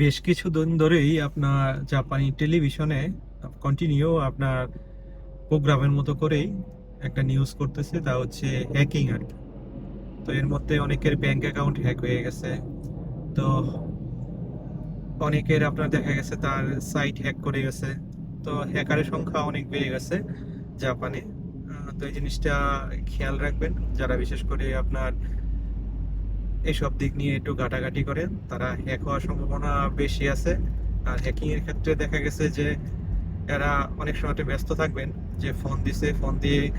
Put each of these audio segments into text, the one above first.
বেশ কিছুদিন ধরেই আপনার জাপানি টেলিভিশনে কন্টিনিউ আপনার প্রোগ্রামের মতো করেই একটা নিউজ করতেছে, তা হচ্ছে হ্যাকিং আর কি। তো এর মধ্যে অনেকের ব্যাংক অ্যাকাউন্ট হ্যাক হয়ে গেছে। তো অনেকের আপনার দেখা গেছে তার সাইট হ্যাক করে গেছে। তো হ্যাকারের সংখ্যা অনেক বেড়ে গেছে জাপানে। তো এই জিনিসটা খেয়াল রাখবেন, যারা বিশেষ করে আপনার এইসব দিক নিয়ে একটু ঘাটাঘাটি করেন তারা হ্যাক হওয়ার সম্ভাবনা বেশি আছে। আর হ্যাকিং এর ক্ষেত্রে দেখা গেছে যে, এরা অনেক সময় ব্যস্ত থাকবেন। যে ফোন দিছে ফোন দিয়ে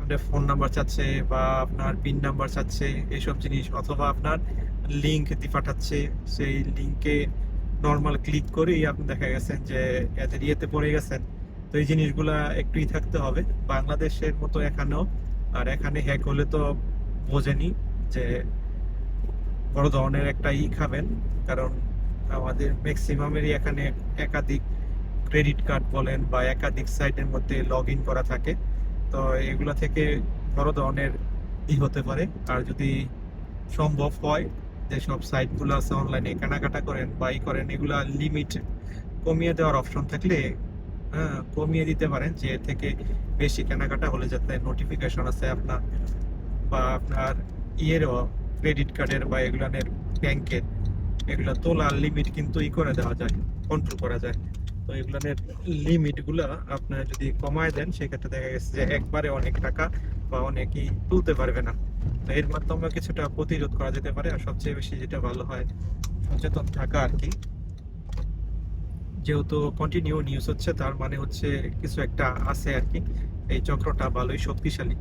আপনার ফোন নাম্বার চাচ্ছে বা আপনার পিন নাম্বার চাচ্ছে এইসব জিনিস। অথবা আপনার লিঙ্ক দিয়ে পাঠাচ্ছে। সেই লিঙ্কে নর্মাল ক্লিক করেই আপনি দেখা গেছেন যে, এদের ইয়েতে পড়ে গেছেন। তো এই জিনিসগুলা একটুই থাকতে হবে। বাংলাদেশের মতো এখানেও, আর এখানে হ্যাক হলে তো বোঝেনি যে বড় ধরনের একটা ই খাবেন, কারণ আমাদের ম্যাক্সিমামেরই এখানে একাধিক ক্রেডিট কার্ড বলেন বা একাধিক সাইটের মধ্যে লগ ইন করা থাকে। তো এগুলো থেকে বড় ধরনের ই হতে পারে। আর যদি সম্ভব হয় যেসব সাইটগুলো আছে অনলাইনে কেনাকাটা করেন বা ই করেন, এগুলো লিমিট কমিয়ে দেওয়ার অপশন থাকলে হ্যাঁ কমিয়ে দিতে পারেন। যে থেকে বেশি কেনাকাটা হলে যাতে নোটিফিকেশন আছে আপনার বা আপনার ইয়েরও ক্রেডিট কার্ডের বা এগুলানের ব্যাংকের, এগুলা তোলার লিমিট কিন্তু ই করে দেওয়া যায় কন্ট্রোল করা যায়। তো এগুলানের লিমিটগুলা আপনার যদি কমায় দেন, সেক্ষেত্রে দেখা গেছে যে একবারে অনেক টাকা বা অনেকই তুলতে পারবে না। তো এর মাধ্যমে কিছুটা প্রতিরোধ করা যেতে পারে, আর সবচেয়ে বেশি যেটা ভালো হয়, সচেতন থাকা আর কি। যেহেতু কন্টিনিউ নিউজ হচ্ছে, তার মানে হচ্ছে কিছু একটা আছে আর কি। এই চক্রটা ভালোই শক্তিশালী।